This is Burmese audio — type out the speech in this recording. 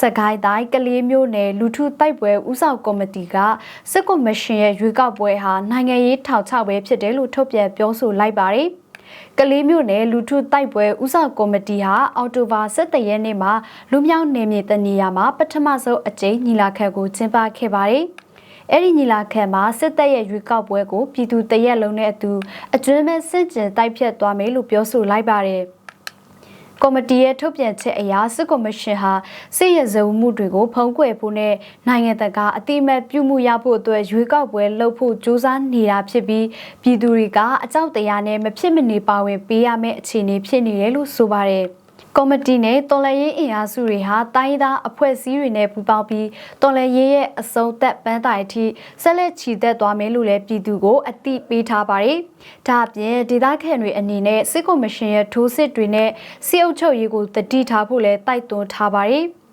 စကိုင်းတိုင်းကလေးမျိုးနယ်လူထုတိုက်ပွဲဥဆောင်ကော်မတီကစစ်ကော်မရှင်ရဲ့ရွေးကောက်ပွဲဟာနိုင်ငံရေးထောက်ချပွဲဖြစ်တယ်လို့ထုတ်ပြန်ပြောဆိုလိုက်ပါတယ်။ကလေးမျိုးနယ်လူထုတိုက်ပွဲဥဆောင်ကော်မတီဟာအောက်တိုဘာ17ရက်နေ့မှာလူမြောက်နယ်မြေတနေရာမှာပထမဆုံးအကြိမ်ညီလာခံကိုကျင်းပခဲ့ပါတယ်။အဲ့ဒီညီလာခံမှာစစ်တပ်ရဲ့ရွေးကောက်ပွဲကိုပြည်သူတရက်လုံးနဲ့အတူအကျွမ်းမဲ့စစ်ကျင်တိုက်ဖြတ်သွားမယ်လို့ပြောဆိုလိုက်ပါတယ်။ ကော်မတီရဲ့ထုတ်ပြန်ချက်အရစစ်ကော်မရှင်ဟာစစ်ရဇုံမှုတွေကိုဖုံးကွယ်ဖို့နဲ့နိုင်ငံတကာအတိအမတ်ပြုမှုရဖို့အတွက်ရွေးကောက်ပွဲလုပ်ဖို့ကြိုးစားနေတာဖြစ်ပြီးပြည်သူတွေကအကြောက်တရားနဲ့မဖြစ်မနေပါဝင်ပေးရမယ့်အခြေအနေဖြစ်နေတယ်လို့ဆိုပါတယ်။ ကော်မတီနဲ့တော်လှန်ရေးအင်အားစုတွေဟာတိုင်းသားအဖွဲ့အစည်းတွေနဲ့ပူးပေါင်းပြီးတော်လှန်ရေးရဲ့အစုံသက်ပန်းတိုင်အထိဆက်လက်ချီတက်သွားမယ်လို့လည်းပြည်သူကိုအသိပေးထားပါတယ်။ဒါအပြင်ဒေသခံတွေအနေနဲ့စစ်ကော်မရှင်ရဲ့ထိုးစစ်တွေနဲ့စစ်အုပ်ချုပ်ရေးကိုတတိထားဖို့လည်းတိုက်တွန်းထားပါတယ်။